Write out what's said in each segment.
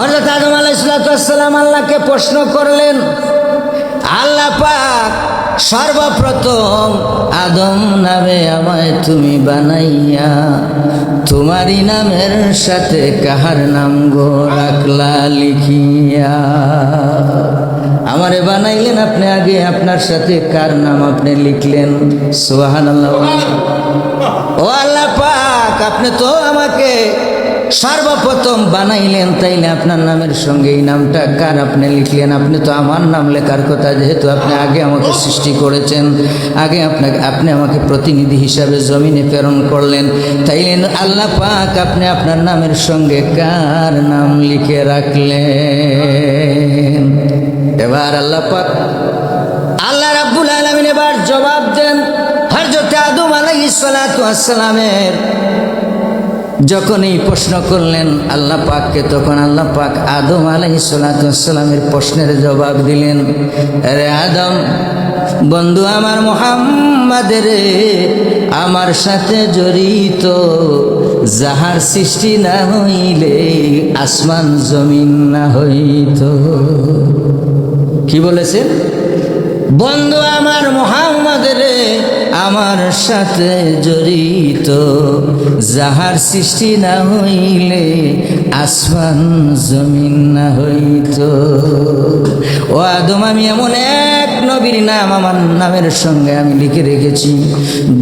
হজরত আদম আলাইসালাম আল্লাহকে প্রশ্ন করলেন আল্লাহ পাক সর্বপ্রথম আদম নামে আমায় তুমি বানাইয়া তোমারই নামের সাথে কাহার নাম গো রাখলা লিখিয়া? আমারে বানাইলেন আপনি আগে আপনার সাথে কার নাম আপনি লিখলেন? সোহান ও আল্লাহ পাক আপনি তো আমাকে সর্বপ্রথম বানাইলেন তাইলে আপনার নামের সঙ্গে এই নামটা কার আপনি লিখলেন? আপনি তো আমার নাম লেখার কথা, যেহেতু আপনি আগে আমাকে সৃষ্টি করেছেন, আগে আপনাকে, আপনি আমাকে প্রতিনিধি হিসাবে জমিনে প্রেরণ করলেন তাইলে আল্লাহ পাক আপনি আপনার নামের সঙ্গে কার নাম লিখে রাখলেন? এবার আল্লাহ পাক আল্লাহ রাব্বুল আলমিন এবার জবাব দেন হরজতে আদম আলাইহিস সালাতু আসসালামের যখন এই প্রশ্ন করলেন আল্লাহ পাককে, তখন আল্লাহ পাক আদম আলাইসালামের প্রশ্নের জবাব দিলেন রে আদম, বন্ধু আমার মোহাম্মদের আমার সাথে জড়িত, যাহার সৃষ্টি না হইলে আসমান জমিন না হইত। কি বলেছেন? বন্ধু আমার মোহাম্মদ রে আমার সাথে জড়িত। যাহার সৃষ্টি না হইলে আসমান জমিন না হইত। ও আদম, আমি এমন এক নবীর নাম আমার নামের সঙ্গে আমি লিখে রেখেছি।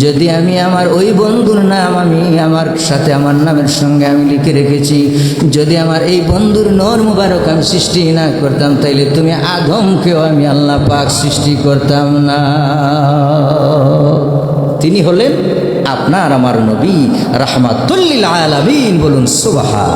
যদি আমি আমার ওই বন্ধুর নাম আমি আমার সাথে আমার নামের সঙ্গে আমি লিখে রেখেছি। যদি আমার এই বন্ধুর নর মুবারক আমি সৃষ্টি না করতাম, তাইলে তুমি আদমকেও আমি আল্লাহ পাক সৃষ্টি করতাম না। তিনি হলেন আপনার আমার নবী রাহমাতুল্লিল আলামিন বলুন সুবাহা